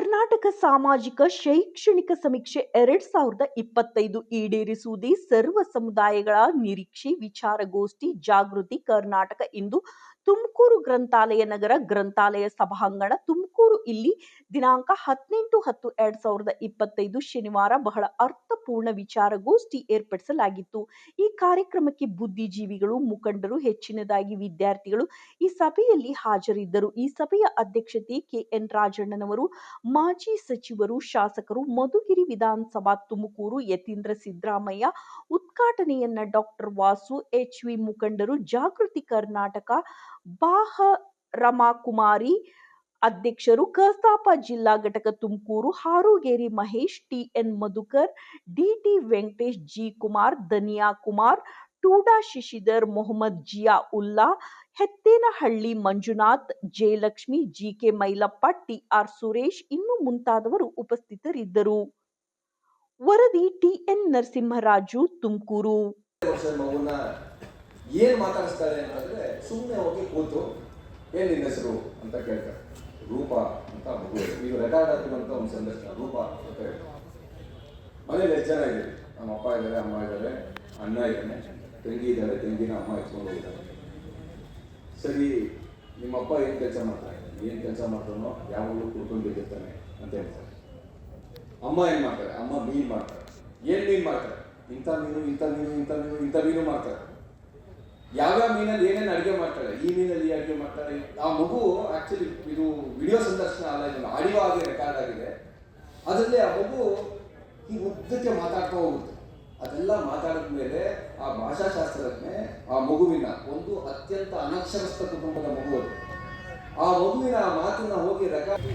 ಕರ್ನಾಟಕ ಸಾಮಾಜಿಕ ಶೈಕ್ಷಣಿಕ ಸಮೀಕ್ಷೆ ಎರಡ್ ಸಾವಿರದ ಇಪ್ಪತ್ತೈದು ಈಡೇರಿಸುವುದೇ ಸರ್ವ ಸಮುದಾಯಗಳ ನಿರೀಕ್ಷೆ, ವಿಚಾರಗೋಷ್ಠಿ, ಜಾಗೃತಿ ಕರ್ನಾಟಕ ಇಂದು ತುಮಕೂರು ಗ್ರಂಥಾಲಯ ನಗರ ಗ್ರಂಥಾಲಯ ಸಭಾಂಗಣ, ತುಮಕೂರು ಇಲ್ಲಿ ದಿನಾಂಕ ಹದಿನೆಂಟು ಹತ್ತು ಎರಡ್ ಸಾವಿರದ ಇಪ್ಪತ್ತೈದು ಶನಿವಾರ ಬಹಳ ಅರ್ಥಪೂರ್ಣ ವಿಚಾರಗೋಷ್ಠಿ ಏರ್ಪಡಿಸಲಾಗಿತ್ತು. ಈ ಕಾರ್ಯಕ್ರಮಕ್ಕೆ ಬುದ್ಧಿಜೀವಿಗಳು, ಮುಖಂಡರು, ಹೆಚ್ಚಿನದಾಗಿ ವಿದ್ಯಾರ್ಥಿಗಳು ಈ ಸಭೆಯಲ್ಲಿ ಹಾಜರಿದ್ದರು. ಈ ಸಭೆಯ ಅಧ್ಯಕ್ಷತೆ ಕೆಎನ್ ರಾಜಣ್ಣನವರು, ಮಾಜಿ ಸಚಿವರು, ಶಾಸಕರು ಮಧುಗಿರಿ ವಿಧಾನಸಭಾ ತುಮಕೂರು ಯತೀಂದ್ರ ಸಿದ್ದರಾಮಯ್ಯ, ಉದ್ಘಾಟನೆಯನ್ನ ಡಾಕ್ಟರ್ ವಾಸು ಎಚ್ ವಿ ಮುಖಂಡರು, ಜಾಗೃತಿ ಕರ್ನಾಟಕ ಬಾಹ ರಮಾಕುಮಾರಿ ಅಧ್ಯಕ್ಷರು ಕಸಾಪ ಜಿಲ್ಲಾ ಘಟಕ Tumakuru, Harugeri Mahesh, T N Madhukar, D T Venkatesh G Kumar Daniya Kumar, TUDA Shashidhar, Mohammed Zia Ulla, Hettenahalli Manjunath, Jayalakshmi, G K Mailappa, T R Suresh ಇನ್ನು ಮುಂತಾದವರು ಉಪಸ್ಥಿತರಿದ್ದರು. ವರದಿ ಟಿಎನ್ ನರಸಿಂಹರಾಜು, ತುಮಕೂರು. ಏನ್ ಮಾತಾಡಿಸ್ತಾರೆ ಸುಮ್ಮನೆ ಹೋಗಿ ಕೂತು ಏನ್ ಹೆಸರು ಅಂತ ಕೇಳ್ತಾರೆ. ರೂಪ ಅಂತ ಮಗು. ಈಗ ರೆಕಾರ್ಡ್ ಆಗಿರುವಂತ ಒಂದು ಸಂದರ್ಶನ, ರೂಪ ಅಂತ ಮನೇಲಿ ಎಷ್ಟು ಜನ ಇದೆ ನಮ್ಮ ಅಪ್ಪ ಇದ್ದಾರೆ, ಅಮ್ಮ ಇದ್ದಾರೆ, ಅಣ್ಣ ಇದ್ದಾನೆ, ತಂಗಿ ಇದ್ದಾರೆ, ತಂಗಿನ ಅಮ್ಮ ಇಟ್ಕೊಂಡು ಹೋಗಿದ್ದಾರೆ. ಸರಿ, ನಿಮ್ಮ ಅಪ್ಪ ಏನ್ ಕೆಲಸ ಮಾಡ್ತಾರೆ? ಏನು ಕೆಲಸ ಮಾಡ್ತಾನೋ ಯಾವಾಗಲೂ ಕುಡ್ಕೊಂಡಿರ್ತಾನೆ ಅಂತ ಹೇಳ್ತಾರೆ. ಅಮ್ಮ ಏನು ಮಾಡ್ತಾರೆ? ಅಮ್ಮ ಮೀನ್ ಮಾಡ್ತಾರೆ. ಏನು ಮೀನ್ ಮಾಡ್ತಾರೆ? ಇಂಥ ಮೀನು ಇಂಥ ಮೀನು ಇಂಥ ಮೀನು ಇಂಥ ಮೀನು ಮಾಡ್ತಾರೆ. ಯಾವ್ಯಾವ ಮೀನಲ್ಲಿ ಏನೇನು ಅಡುಗೆ ಮಾಡ್ತಾರೆ, ಈ ಮೀನಲ್ಲಿ ಈ ಅಡುಗೆ ಮಾಡ್ತಾರೆ? ಆ ಮಗು ಆಕ್ಚುಲಿ ಇದು ವಿಡಿಯೋ ಸಂದರ್ಶನ ಅಲ್ಲ, ಇದು ಆಡಿಯೋ ಆಗಿ ರೆಕಾರ್ಡ್ ಆಗಿದೆ. ಅದರಲ್ಲಿ ಆ ಮಗು ಈ ಉದ್ದಕ್ಕೆ ಮಾತಾಡ್ತಾ ಹೋಗುತ್ತೆ. ಅದೆಲ್ಲ ಮಾತಾಡಿದ ಮೇಲೆ ಆ ಭಾಷಾಶಾಸ್ತ್ರಜ್ಞೆ ಆ ಮಗುವಿನ ಒಂದು ಅತ್ಯಂತ ಅನಕ್ಷರಸ್ಥ ಕುಟುಂಬದ ಮಗು ಅದು. ಆ ಮಗುವಿನ ಆ ಮಾತನ್ನ ಹೋಗಿ ರೆಕಾರ್ಡ್.